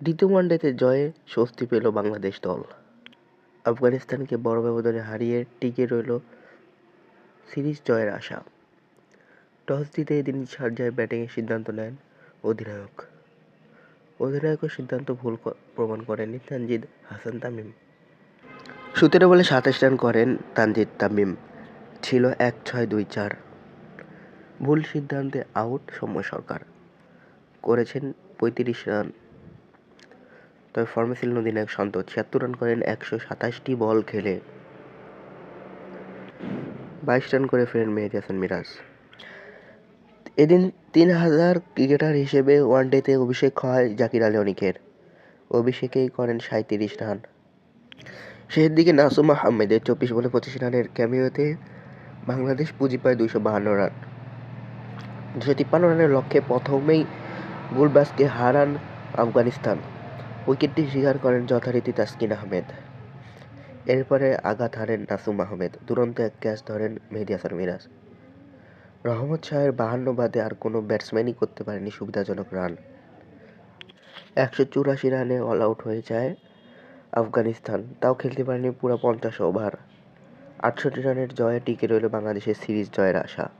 দ্বিতীয় ওয়ানডেতে জয়ে স্বস্তি পেল বাংলাদেশ দল। আফগানিস্তানকে বড় ব্যবধানে হারিয়ে টিকে রইল সিরিজ জয়ের আশা। টস জিতে এদিন শারজায় ব্যাটিংয়ের সিদ্ধান্ত নেন অধিনায়ক। অধিনায়কের সিদ্ধান্ত ভুল প্রমাণ করেননি তানজিদ হাসান তামিম সতেরো বলে সাতাশ রান করেন তানজিদ তামিম, ছিল এক ছয় দুই চার। ভুল সিদ্ধান্তে আউট, সৌম্য সরকার করেছেন পঁয়ত্রিশ রান। তবে ফর্মে ছিলেন অধিনায়ক শান্ত, ছিয়াত্তর রান করেন, একশো সাতাশটি বল খেলে। বাইশ রান করে ফেরেন মেহেদি হাসান মিরাজ। এদিন তিন হাজার ক্রিকেটার হিসেবে ওয়ানডেতে অভিষেক হয় জাকির আলী অনিকের। অভিষেকেই করেন সাঁত্রিশ রান শেষের দিকে নাসুম আহমেদের চব্বিশ বলে পঁচিশ রানের ক্যামিওতে বাংলাদেশ পুঁজি পায় দুইশো বাহান্ন রান দুশো তিপ্পান্ন রানের লক্ষ্যে প্রথমেই গুলবাসকে হারান আফগানিস্তান। উইকেটটি শিকার করেন যথারীতি তাসকিন আহমেদ। এরপরে আঘাত হারেন নাসুম আহমেদ। দুরন্ত এক ক্যাচ ধরেন মেহেদি হাসান মিরাজ। রহমত শাহের বাহান্ন বাদে আর কোনো ব্যাটসম্যানই করতে পারেনি সুবিধাজনক রান। একশো চুরাশি রানে অল আউট হয়ে যায় আফগানিস্তান। তাও খেলতে পারেনি পুরো পঞ্চাশ ওভার। আটষট্টি রানের জয়ে টিকে রইল বাংলাদেশের সিরিজ জয়ের আশা।